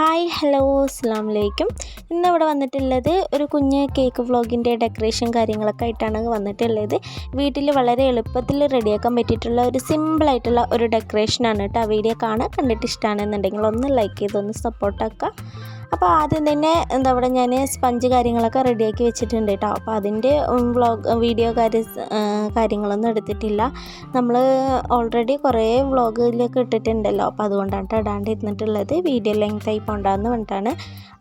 Hi hello അസ്സാം വലൈക്കും ഇന്നിവിടെ വന്നിട്ടുള്ളത് ഒരു കുഞ്ഞ് കേക്ക് വ്ളോഗിന്റെ ഡെക്കറേഷൻ കാര്യങ്ങളൊക്കെ ആയിട്ടാണ് വന്നിട്ടുള്ളത്. വീട്ടിൽ വളരെ എളുപ്പത്തിൽ റെഡിയാക്കാൻ പറ്റിയിട്ടുള്ള ഒരു സിമ്പിളായിട്ടുള്ള ഒരു ഡെക്കറേഷനാണ് കേട്ടോ ആ വീഡിയോ കാണാൻ കണ്ടിട്ട് ഇഷ്ടമാണെന്നുണ്ടെങ്കിൽ ഒന്ന് ലൈക്ക് ചെയ്തൊന്ന് സപ്പോർട്ടാക്കുക അപ്പോൾ ആദ്യം തന്നെ എന്താ പറയുക ഞാൻ സ്പഞ്ച് കാര്യങ്ങളൊക്കെ റെഡിയാക്കി വെച്ചിട്ടുണ്ട് കേട്ടോ അപ്പോൾ അതിന്റെ വ്ളോഗ് വീഡിയോ കാര്യ കാര്യങ്ങളൊന്നും എടുത്തിട്ടില്ല. നമ്മൾ ഓൾറെഡി കുറേ വ്ളോഗിലൊക്കെ ഇട്ടിട്ടുണ്ടല്ലോ. അപ്പോൾ അതുകൊണ്ടാണ് ഇടാണ്ട് ഇരുന്നിട്ടുള്ളത് വീഡിയോ ലെങ്ത് ആയി പോണ്ടാന്ന് പറഞ്ഞിട്ടാണ്.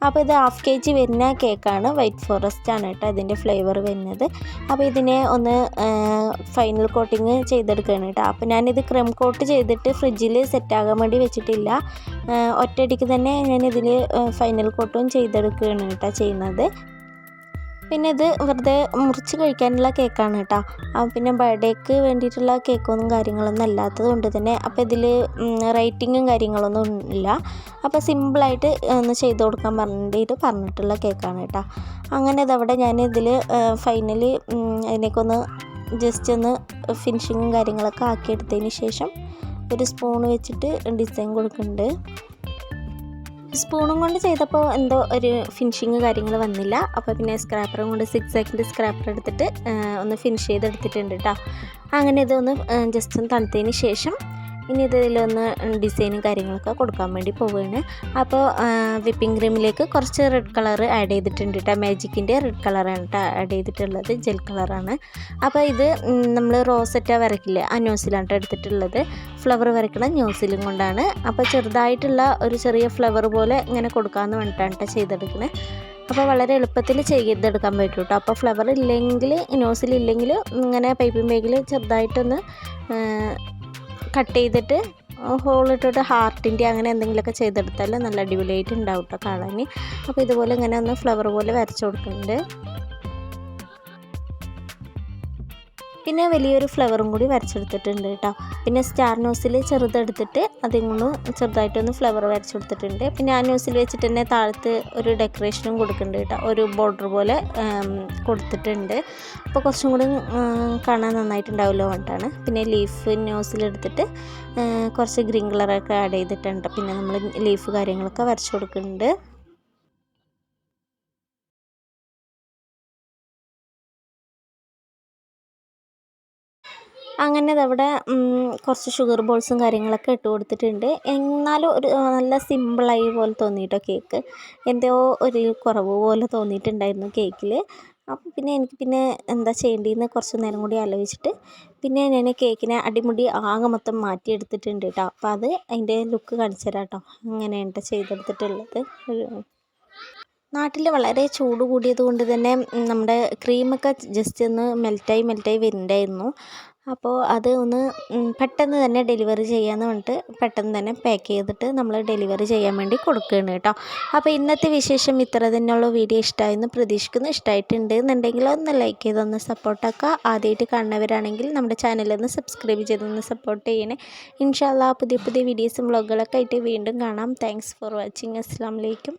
അപ്പോൾ ഇത് ഹാഫ് കെ ജി വരുന്ന കേക്കാണ് വൈറ്റ് ഫോറസ്റ്റ് ആണ് കേട്ടോ ഇതിന്റെ ഫ്ലേവർ വരുന്നത്. അപ്പോൾ ഇതിനെ ഒന്ന് ഫൈനൽ കോട്ടിങ് ചെയ്തെടുക്കുകയാണ് കേട്ടോ അപ്പോൾ ഞാനിത് ക്രം കോട്ട് ചെയ്തിട്ട് ഫ്രിഡ്ജിൽ സെറ്റാകാൻ വേണ്ടി വെച്ചിട്ടില്ല. ഒറ്റയടിക്ക് തന്നെ ഞാൻ ഇതിൽ ഫൈനൽ കോട്ടും ചെയ്തെടുക്കുകയാണ് കേട്ടോ ചെയ്യുന്നത്. പിന്നെ ഇത് വെറുതെ മുറിച്ച് കഴിക്കാനുള്ള കേക്കാണ് കേട്ടോ. പിന്നെ ബർത്ത്ഡേക്ക് വേണ്ടിയിട്ടുള്ള കേക്കൊന്നും കാര്യങ്ങളൊന്നും അല്ലാത്തത് കൊണ്ട് തന്നെ അപ്പോൾ ഇതിൽ റേറ്റിങ്ങും കാര്യങ്ങളൊന്നും ഇല്ല. അപ്പോൾ സിമ്പിളായിട്ട് ഒന്ന് ചെയ്ത് കൊടുക്കാൻ പറഞ്ഞിട്ട് പറഞ്ഞിട്ടുള്ള കേക്കാണ് കേട്ടോ. അങ്ങനെ ഇതവിടെ ഞാൻ ഇതിൽ ഫൈനലി അതിനേക്കൊന്ന് ജസ്റ്റ് ഒന്ന് ഫിനിഷിങ്ങും കാര്യങ്ങളൊക്കെ ആക്കിയെടുത്തതിന് ശേഷം ഒരു സ്പൂൺ വെച്ചിട്ട് ഡിസൈൻ കൊടുക്കുന്നുണ്ട്. സ്പൂണും കൊണ്ട് ചെയ്തപ്പോൾ എന്തോ ഒരു ഫിനിഷിങ് കാര്യങ്ങൾ വന്നില്ല. അപ്പോൾ പിന്നെ സ്ക്രാപ്പറും കൊണ്ട് സിക്സ് സെക്കൻഡ് സ്ക്രാപ്പർ എടുത്തിട്ട് ഒന്ന് ഫിനിഷ് ചെയ്തെടുത്തിട്ടുണ്ട് കേട്ടോ അങ്ങനെ ഇതൊന്ന് ജസ്റ്റ് ഒന്ന് തണുത്തതിന് ശേഷം ഇനി ഇതിലൊന്ന് ഡിസൈനും കാര്യങ്ങളൊക്കെ കൊടുക്കാൻ വേണ്ടി പോവുകയാണ് അപ്പോൾ വിപ്പിംഗ് ക്രീമിലേക്ക് കുറച്ച് റെഡ് കളർ ആഡ് ചെയ്തിട്ടുണ്ട് കേട്ടോ മാജിക്കിന്റെ റെഡ് കളറാണ് കേട്ടോ ആഡ് ചെയ്തിട്ടുള്ളത്. ജെൽ കളറാണ് അപ്പോൾ ഇത് നമ്മൾ റോസറ്റ വരയ്ക്കില്ല ആ ന്യൂസിലാണ് എടുത്തിട്ടുള്ളത്. ഫ്ലവർ വരയ്ക്കണ ന്യൂസിലും കൊണ്ടാണ്. അപ്പോൾ ചെറുതായിട്ടുള്ള ഒരു ചെറിയ ഫ്ലവർ പോലെ ഇങ്ങനെ കൊടുക്കാമെന്ന് വേണ്ടിയിട്ടാണ് കേട്ടോ ചെയ്തെടുക്കുന്നത് അപ്പോൾ വളരെ എളുപ്പത്തിൽ ചെയ്തെടുക്കാൻ പറ്റും കേട്ടോ അപ്പോൾ ഫ്ലവർ ഇല്ലെങ്കിൽ നോസിലില്ലെങ്കിൽ ഇങ്ങനെ പൈപ്പിംഗ് ബാഗിൽ ചെറുതായിട്ടൊന്ന് കട്ട് ചെയ്തിട്ട് ഹോളിട്ടിട്ട് ഹാർട്ടിന്റെ അങ്ങനെ എന്തെങ്കിലുമൊക്കെ ചെയ്തെടുത്താൽ നല്ല അടിപൊളിയായിട്ട് ഉണ്ടാവും കേട്ടോ കാണാൻ അപ്പോൾ ഇതുപോലെ ഇങ്ങനെ ഒന്ന് ഫ്ലവർ പോലെ വരച്ചു കൊടുക്കുന്നുണ്ട്. പിന്നെ വലിയൊരു ഫ്ലവറും കൂടി വരച്ചെടുത്തിട്ടുണ്ട് കേട്ടോ. പിന്നെ സ്റ്റാർ ന്യൂസിൽ ചെറുതെടുത്തിട്ട് അതിങ്ങൊന്ന് ചെറുതായിട്ടൊന്ന് ഫ്ലവർ വരച്ചെടുത്തിട്ടുണ്ട്. പിന്നെ ആ ന്യൂസിൽ വെച്ചിട്ട് തന്നെ താഴത്ത് ഒരു ഡെക്കറേഷനും കൊടുക്കുന്നുണ്ട് കേട്ടോ. ഒരു ബോർഡർ പോലെ കൊടുത്തിട്ടുണ്ട്. അപ്പോൾ കുറച്ചും കൂടി കാണാൻ നന്നായിട്ടുണ്ടാവുമല്ലോ കൊണ്ടാണ് പിന്നെ ലീഫ് ന്യൂസിലെടുത്തിട്ട് കുറച്ച് ഗ്രീൻ കളറൊക്കെ ആഡ് ചെയ്തിട്ടുണ്ട്. പിന്നെ നമ്മൾ ലീഫ് കാര്യങ്ങളൊക്കെ വരച്ചു കൊടുക്കുന്നുണ്ട് അങ്ങനെ അതവിടെ കുറച്ച് ഷുഗർ ബോൾസും കാര്യങ്ങളൊക്കെ ഇട്ട് കൊടുത്തിട്ടുണ്ട്. എന്നാലും ഒരു നല്ല സിമ്പിളായി പോലെ തോന്നിയിട്ടോ കേക്ക് എന്തോ ഒരു കുറവ് പോലെ തോന്നിയിട്ടുണ്ടായിരുന്നു കേക്കിൽ അപ്പോൾ പിന്നെ എനിക്ക് പിന്നെ എന്താ ചെയ്യേണ്ടതെന്ന് കുറച്ച് നേരം കൂടി ആലോചിച്ചിട്ട് പിന്നെ ഞാൻ കേക്കിനെ അടിമുടി ആകെ മൊത്തം മാറ്റിയെടുത്തിട്ടുണ്ട് കേട്ടോ അപ്പോൾ അത് അതിന്റെ ലുക്ക് കാണിച്ചു തരാം കേട്ടോ അങ്ങനെയാണ് ചെയ്തെടുത്തിട്ടുള്ളത്. നാട്ടിൽ വളരെ ചൂട് കൂടിയത് കൊണ്ട് തന്നെ നമ്മുടെ ക്രീമൊക്കെ ജസ്റ്റ് ഒന്ന് മെൽറ്റായി മെൽറ്റായി വരുന്നുണ്ടായിരുന്നു. അപ്പോൾ അത് ഒന്ന് പെട്ടെന്ന് തന്നെ ഡെലിവറി ചെയ്യാമെന്ന് പറഞ്ഞിട്ട് പെട്ടെന്ന് തന്നെ പാക്ക് ചെയ്തിട്ട് നമ്മൾ ഡെലിവറി ചെയ്യാൻ വേണ്ടി കൊടുക്കുകയാണ് കേട്ടോ. അപ്പോൾ ഇന്നത്തെ വിശേഷം ഇത്ര തന്നെയുള്ള വീഡിയോ ഇഷ്ടമായെന്ന് പ്രതീക്ഷിക്കുന്നു. ഇഷ്ടമായിട്ടുണ്ട് എന്നുണ്ടെങ്കിൽ ഒന്ന് ലൈക്ക് ചെയ്തൊന്ന് സപ്പോർട്ടാക്കുക ആദ്യമായിട്ട് കാണുന്നവരാണെങ്കിൽ നമ്മുടെ ചാനലൊന്ന് സബ്സ്ക്രൈബ് ചെയ്തൊന്ന് സപ്പോർട്ട് ചെയ്യണേ. ഇൻഷാല്ല പുതിയ പുതിയ വീഡിയോസും വ്ളോഗുകളൊക്കെ ആയിട്ട് വീണ്ടും കാണാം. താങ്ക്സ് ഫോർ വാച്ചിങ് അസ്സാം വലൈക്കും